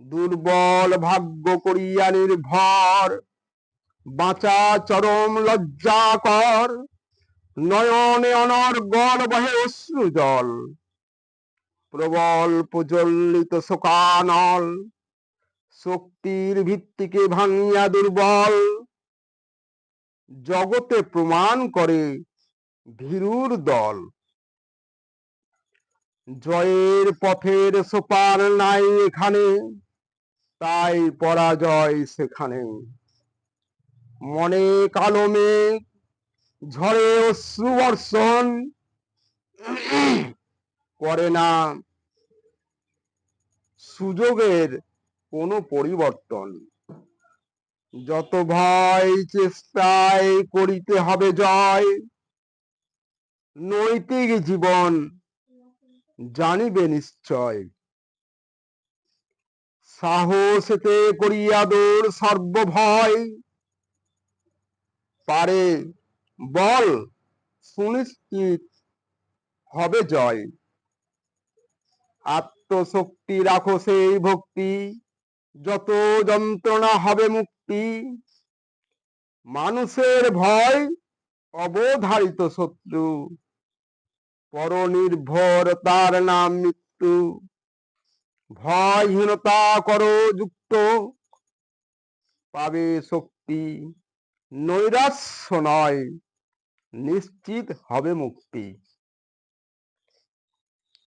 দুর্বল ভাগ্য করিয়া নির্ভর। বাঁচা চরম লজ্জা কর। নয়নে অনর্গল বহে অশ্রু জল। প্রবল প্রজ্বলিত শোকানল। শক্তির ভিত্তিকে ভাঙিয়া দুর্বল। জগতে প্রমাণ করে ভীরুর দল। জয়ের পথের সোপান নাই এখানে। তাই পরাজয় সেখানে। মনে কালো মেঘ, ঝড়ে অশ্রু বর্ষণ। করে না সুযোগের কোনো পরিবর্তন। যত ভয় চেষ্টায় করিতে হবে জয়। নৈতিক জীবন জানিবে নিশ্চয়। সাহসেতে করিয়া দৌড় সর্বভয়। পারে, বল, সুনিশ্চিত হবে জয়। আত্মশক্তি রাখো সেই ভক্তি, যত যন্ত্রণা হবে মুক্তি। মানুষের ভয়, অবধারিত শত্রু। পরনির্ভর তার নাম মৃত্যু। ভয়হীনতা করো যুক্ত। পাবে শক্তি। নৈরাশ্য নয় নিশ্চিত হবে মুক্তি।